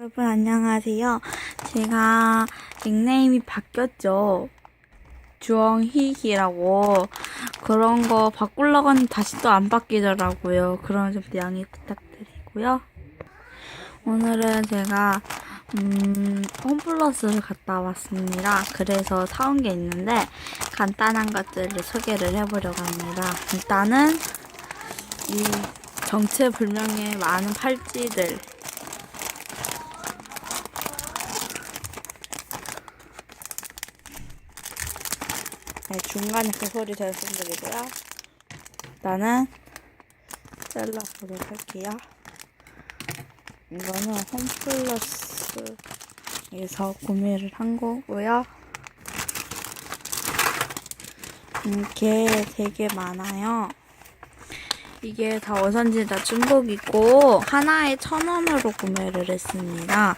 여러분 안녕하세요. 제가 닉네임이 바뀌었죠. 주엉히히라고 그런 거 바꾸려고 하는데 다시 또 안 바뀌더라고요. 그런 좀 양해 부탁드리고요. 오늘은 제가 음, 홈플러스를 갔다 왔습니다. 그래서 사온 게 있는데 간단한 것들을 소개를 해보려고 합니다. 일단은 이 정체불명의 많은 팔찌들 네, 중간에 그 소리 잘 손들이고요. 일단은 잘라보도록 할게요. 이거는 홈플러스에서 구매를 한 거고요. 이게 되게 많아요. 이게 다 원산지 다 중국이고 하나에 천 원으로 구매를 했습니다.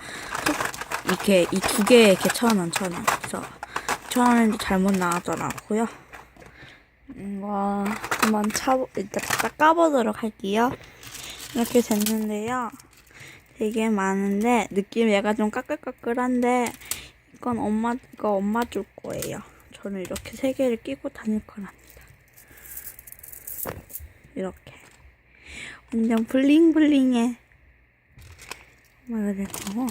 이게 이 두 개에 이렇게 천 원, 천 원. 그래서 천 원인데 잘못 나왔더라고요. 이거 한번 차 일단 딱 까보도록 할게요. 이렇게 됐는데요. 되게 많은데 느낌 얘가 좀 까끌까끌한데 이건 엄마 이거 엄마 줄 거예요. 저는 이렇게 세 개를 끼고 다닐 거랍니다. 이렇게 완전 블링블링해. 엄마가 될 거고.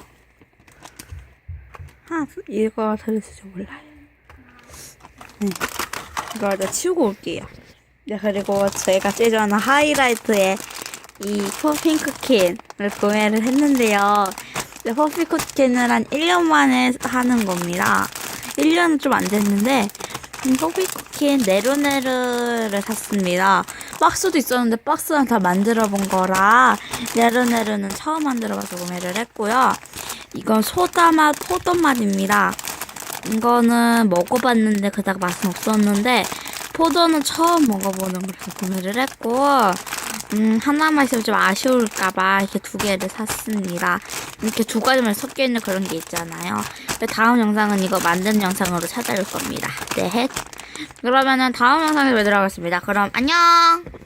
아 이거 들을지 몰라요. 네. 이거 다 치우고 올게요. 네, 그리고 제일 좋아하는 하이라이트의 이 퍼핑크킨을 구매를 했는데요. 네, 퍼핑크킨을 한 1년 만에 하는 겁니다. 1년은 좀 안 됐는데, 이 퍼핑크킨 네로네르를 샀습니다. 박스도 있었는데 박스는 다 만들어 본 거라, 네로네르는 처음 만들어 봐서 구매를 했고요. 이건 소다맛, 포도맛입니다. 이거는 먹어봤는데 그닥 맛은 없었는데 포도는 처음 먹어보는 거라서 구매를 했고 음 하나만 있으면 좀 아쉬울까봐 이렇게 두 개를 샀습니다. 이렇게 두 가지만 섞여 있는 그런 게 있잖아요. 다음 영상은 이거 만든 영상으로 찾아올 겁니다. 네. 그러면은 다음 영상에 뵙도록 하겠습니다. 그럼 안녕.